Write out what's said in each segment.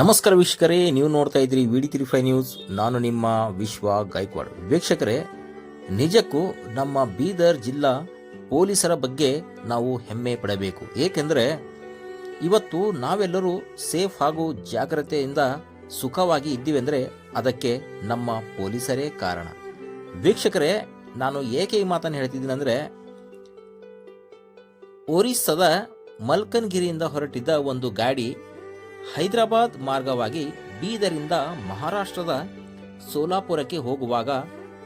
ನಮಸ್ಕಾರ ವೀಕ್ಷಕರೇ, ನೀವು ನೋಡ್ತಾ ಇದ್ರಿ V D three five news ನಾನು ನಿಮ್ಮ ವಿಶ್ವ ಗಾಯಕ್ವಾಡ್. ವೀಕ್ಷಕರೇ, ನಿಜಕ್ಕೂ ನಮ್ಮ ಬೀದರ್ ಜಿಲ್ಲಾ ಪೊಲೀಸರ ಬಗ್ಗೆ ನಾವು ಹೆಮ್ಮೆ ಪಡಬೇಕು. ಏಕೆಂದರೆ, ಇವತ್ತು ನಾವೆಲ್ಲರೂ ಸೇಫ್ ಹಾಗೂ ಜಾಗ್ರತೆಯಿಂದ ಸುಖವಾಗಿ ಇದ್ದೀವಿ ಅಂದರೆ ಅದಕ್ಕೆ ನಮ್ಮ ಪೊಲೀಸರೇ ಕಾರಣ. ವೀಕ್ಷಕರೇ, ನಾನು ಏಕೆ ಈ ಮಾತನ್ನು ಹೇಳ್ತಿದ್ದೀನಿ ಅಂದರೆ, ಒರಿಸ್ಸಾದ ಮಲ್ಕನ್ಗಿರಿಯಿಂದ ಹೊರಟಿದ್ದ ಒಂದು ಗಾಡಿ ಹೈದರಾಬಾದ್ ಮಾರ್ಗವಾಗಿ ಬೀದರಿಂದ ಮಹಾರಾಷ್ಟ್ರದ ಸೋಲಾಪುರಕ್ಕೆ ಹೋಗುವಾಗ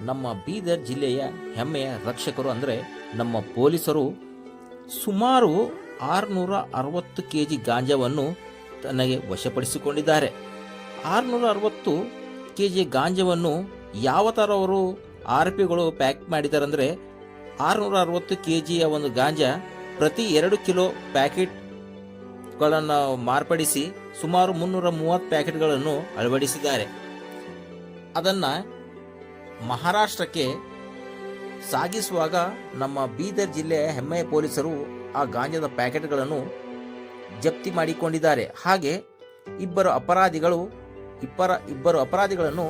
ನಮ್ಮ ಬೀದರ್ ಜಿಲ್ಲೆಯ ಹೆಮ್ಮೆಯ ರಕ್ಷಕರು ಅಂದರೆ ನಮ್ಮ ಪೊಲೀಸರು ಸುಮಾರು ಆರುನೂರ ಅರವತ್ತು ಕೆ ಜಿ ಗಾಂಜಾವನ್ನು ತನಗೆ ವಶಪಡಿಸಿಕೊಂಡಿದ್ದಾರೆ. ಆರುನೂರ ಅರವತ್ತು ಕೆ ಜಿ ಗಾಂಜಾವನ್ನು ಯಾವ ಥರ ಅವರು ಆರ್ ಪಿಗಳು ಪ್ಯಾಕ್ ಮಾಡಿದ್ದಾರೆ ಅಂದರೆ ಆರುನೂರ ಅರವತ್ತು ಕೆ ಜಿಯ ಒಂದು ಗಾಂಜಾ ಪ್ರತಿ ಎರಡು ಕಿಲೋ ಪ್ಯಾಕೆಟ್ಗಳನ್ನು ಮಾರ್ಪಡಿಸಿ ಸುಮಾರು ಮುನ್ನೂರ ಮೂವತ್ತು ಪ್ಯಾಕೆಟ್ಗಳನ್ನು ಅಳವಡಿಸಿದ್ದಾರೆ. ಅದನ್ನು ಮಹಾರಾಷ್ಟ್ರಕ್ಕೆ ಸಾಗಿಸುವಾಗ ನಮ್ಮ ಬೀದರ್ ಜಿಲ್ಲೆಯ ಹೆಮ್ಮೆಯ ಪೊಲೀಸರು ಆ ಗಾಂಜಾದ ಪ್ಯಾಕೆಟ್ಗಳನ್ನು ಜಪ್ತಿ ಮಾಡಿಕೊಂಡಿದ್ದಾರೆ. ಹಾಗೆ ಇಬ್ಬರು ಅಪರಾಧಿಗಳು ಇಬ್ಬರ ಇಬ್ಬರು ಅಪರಾಧಿಗಳನ್ನು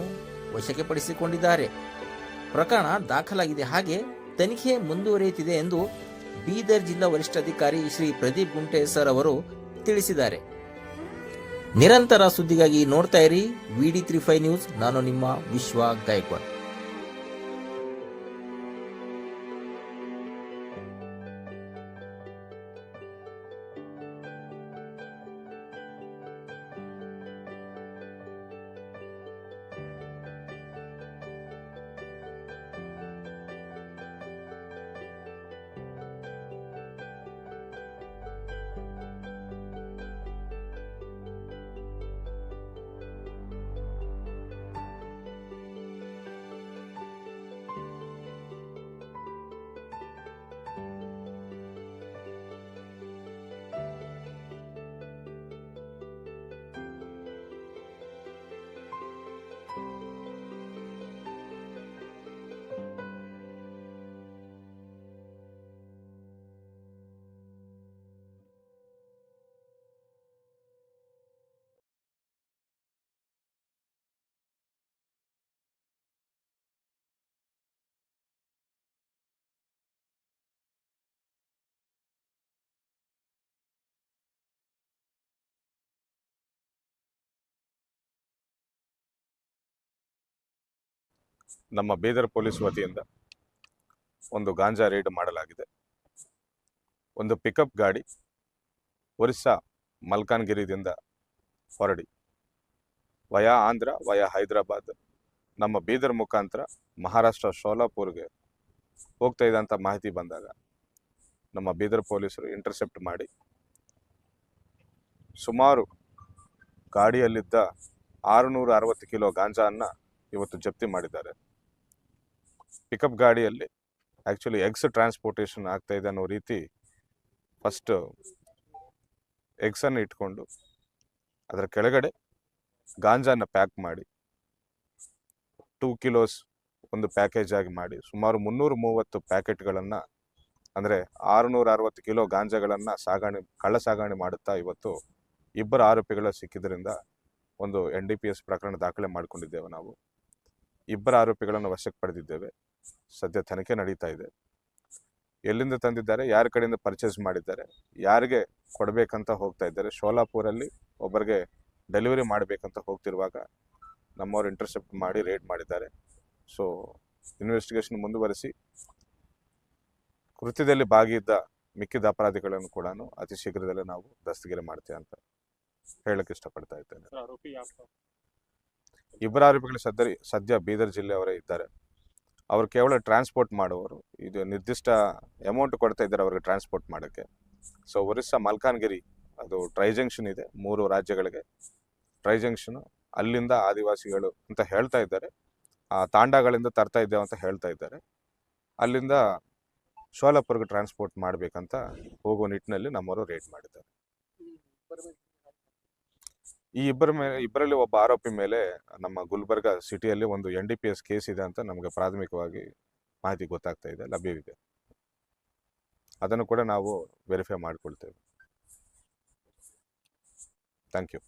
ವಶಕ್ಕೆ ಪಡಿಸಿಕೊಂಡಿದ್ದಾರೆ. ಪ್ರಕರಣ ದಾಖಲಾಗಿದೆ. ಹಾಗೆ ತನಿಖೆ ಮುಂದುವರಿಯುತ್ತಿದೆ ಎಂದು ಬೀದರ್ ಜಿಲ್ಲಾ ವರಿಷ್ಠಾಧಿಕಾರಿ ಶ್ರೀ ಪ್ರದೀಪ್ ಗುಂಟೆ ಸರ್ ಅವರು ತಿಳಿಸಿದ್ದಾರೆ. ನಿರಂತರ ಸುದ್ದಿಗಾಗಿ ನೋಡ್ತಾ ಇರಿ. V D three five news ನಾನು ನಿಮ್ಮ ವಿಶ್ವ ಗಾಯಕ್ವಾಡ್. ನಮ್ಮ ಬೀದರ್ ಪೊಲೀಸ್ ವತಿಯಿಂದ ಒಂದು ಗಾಂಜಾ ರೇಡ್ ಮಾಡಲಾಗಿದೆ. ಒಂದು ಪಿಕಪ್ ಗಾಡಿ ಒರಿಸ್ಸಾ ಮಲ್ಕಾನ್ಗಿರಿದಿಂದ ಹೊರಡಿ. ವಯಾ ಆಂಧ್ರ, ವಯಾ ಹೈದರಾಬಾದ್, ನಮ್ಮ ಬೀದರ್ ಮುಖಾಂತರ ಮಹಾರಾಷ್ಟ್ರ ಶೋಲಾಪುರ್ಗೆ ಹೋಗ್ತಾ ಇದ್ದಂಥ ಮಾಹಿತಿ ಬಂದಾಗ ನಮ್ಮ ಬೀದರ್ ಪೊಲೀಸರು ಇಂಟರ್ಸೆಪ್ಟ್ ಮಾಡಿ ಸುಮಾರು ಗಾಡಿಯಲ್ಲಿದ್ದ ಆರುನೂರ ಅರವತ್ತು ಕಿಲೋ ಗಾಂಜಾನ್ನ ಇವತ್ತು ಜಪ್ತಿ ಮಾಡಿದ್ದಾರೆ. ಪಿಕಪ್ ಗಾಡಿಯಲ್ಲಿ ಆ್ಯಕ್ಚುಲಿ ಎಗ್ಸ್ ಟ್ರಾನ್ಸ್ಪೋರ್ಟೇಷನ್ ಆಗ್ತಾ ಇದೆ ಅನ್ನೋ ರೀತಿ ಫಸ್ಟ್ ಎಗ್ಸನ್ನು ಇಟ್ಕೊಂಡು ಅದರ ಕೆಳಗಡೆ ಗಾಂಜಾನ ಪ್ಯಾಕ್ ಮಾಡಿ ಟೂ ಕಿಲೋಸ್ ಒಂದು ಪ್ಯಾಕೇಜ್ ಆಗಿ ಮಾಡಿ, ಸುಮಾರು ಮುನ್ನೂರ ಮೂವತ್ತು ಪ್ಯಾಕೆಟ್ಗಳನ್ನು ಅಂದರೆ ಆರುನೂರ ಅರವತ್ತು ಕಿಲೋ ಗಾಂಜಾಗಳನ್ನು ಸಾಗಣೆ, ಕಳ್ಳ ಸಾಗಾಣೆ ಮಾಡುತ್ತಾ ಇವತ್ತು ಇಬ್ಬರು ಆರೋಪಿಗಳು ಸಿಕ್ಕಿದ್ರಿಂದ ಒಂದು ಎನ್ ಡಿ ಪಿ ಎಸ್ ಪ್ರಕರಣ ದಾಖಲೆ ಮಾಡಿಕೊಂಡಿದ್ದೇವೆ ನಾವು. ಇಬ್ಬರು ಆರೋಪಿಗಳನ್ನು ವಶಕ್ಕೆ ಪಡೆದಿದ್ದೇವೆ. ಸದ್ಯ ತನಿಖೆ ನಡೀತಾ ಇದೆ. ಎಲ್ಲಿಂದ ತಂದಿದ್ದಾರೆ, ಯಾರ ಕಡೆಯಿಂದ ಪರ್ಚೇಸ್ ಮಾಡಿದ್ದಾರೆ, ಯಾರಿಗೆ ಕೊಡಬೇಕಂತ ಹೋಗ್ತಾ ಇದ್ದಾರೆ, ಶೋಲಾಪುರಲ್ಲಿ ಒಬ್ಬರಿಗೆ ಡೆಲಿವರಿ ಮಾಡಬೇಕಂತ ಹೋಗ್ತಿರುವಾಗ ನಮ್ಮವ್ರು ಇಂಟರ್ಸೆಪ್ಟ್ ಮಾಡಿ ರೇಡ್ ಮಾಡಿದ್ದಾರೆ. ಸೊ ಇನ್ವೆಸ್ಟಿಗೇಷನ್ ಮುಂದುವರಿಸಿ, ಕೃತ್ಯದಲ್ಲಿ ಭಾಗಿಯಿದ್ದ ಮಿಕ್ಕಿದ ಅಪರಾಧಿಗಳನ್ನು ಕೂಡ ಅತಿ ಶೀಘ್ರದಲ್ಲೇ ನಾವು ದಸ್ತಗಿರಿ ಮಾಡ್ತೇವೆ ಅಂತ ಹೇಳಕ್ಕೆ ಇಷ್ಟಪಡ್ತಾ ಇದ್ದೇನೆ. ಇಬ್ಬರು ಆರೋಪಿಗಳು ಸದ್ಯ ಸದ್ಯ ಬೀದರ್ ಜಿಲ್ಲೆಯವರೇ ಇದ್ದಾರೆ. ಅವರು ಕೇವಲ ಟ್ರಾನ್ಸ್ಪೋರ್ಟ್ ಮಾಡುವವರು. ಇದು ನಿರ್ದಿಷ್ಟ ಅಮೌಂಟ್ ಕೊಡ್ತಾ ಇದ್ದಾರೆ ಅವ್ರಿಗೆ ಟ್ರಾನ್ಸ್ಪೋರ್ಟ್ ಮಾಡೋಕ್ಕೆ. ಸೊ ಒರಿಸ್ಸಾ ಮಲ್ಕಾನ್ಗಿರಿ ಅದು ಟ್ರೈ ಜಂಕ್ಷನ್ ಇದೆ, ಮೂರು ರಾಜ್ಯಗಳಿಗೆ. ಟ್ರೈ ಜಂಕ್ಷನ್ ಅಲ್ಲಿಂದ ಆದಿವಾಸಿಗಳು ಅಂತ ಹೇಳ್ತಾ ಇದ್ದಾರೆ. ಆ ತಾಂಡಗಳಿಂದ ತರ್ತಾ ಇದ್ದೇವೆ ಅಂತ ಹೇಳ್ತಾ ಇದ್ದಾರೆ. ಅಲ್ಲಿಂದ ಶೋಲಾಪುರ್ಗೆ ಟ್ರಾನ್ಸ್ಪೋರ್ಟ್ ಮಾಡಬೇಕಂತ ಹೋಗೋ ನಿಟ್ಟಿನಲ್ಲಿ ನಮ್ಮವರು ರೇಟ್ ಮಾಡಿದ್ದಾರೆ. ಈ ಇಬ್ಬರ ಮೇಲೆ ಇಬ್ಬರಲ್ಲಿ ಒಬ್ಬ ಆರೋಪಿ ಮೇಲೆ ನಮ್ಮ ಗುಲ್ಬರ್ಗ ಸಿಟಿಯಲ್ಲಿ ಒಂದು N D P S case ಇದೆ ಅಂತ ನಮಗೆ ಪ್ರಾಥಮಿಕವಾಗಿ ಮಾಹಿತಿ ಗೊತ್ತಾಗ್ತಾ ಇದೆ, ಲಭ್ಯವಿದೆ. ಅದನ್ನು ಕೂಡ ನಾವು ವೆರಿಫೈ ಮಾಡಿಕೊಳ್ತೇವೆ. Thank you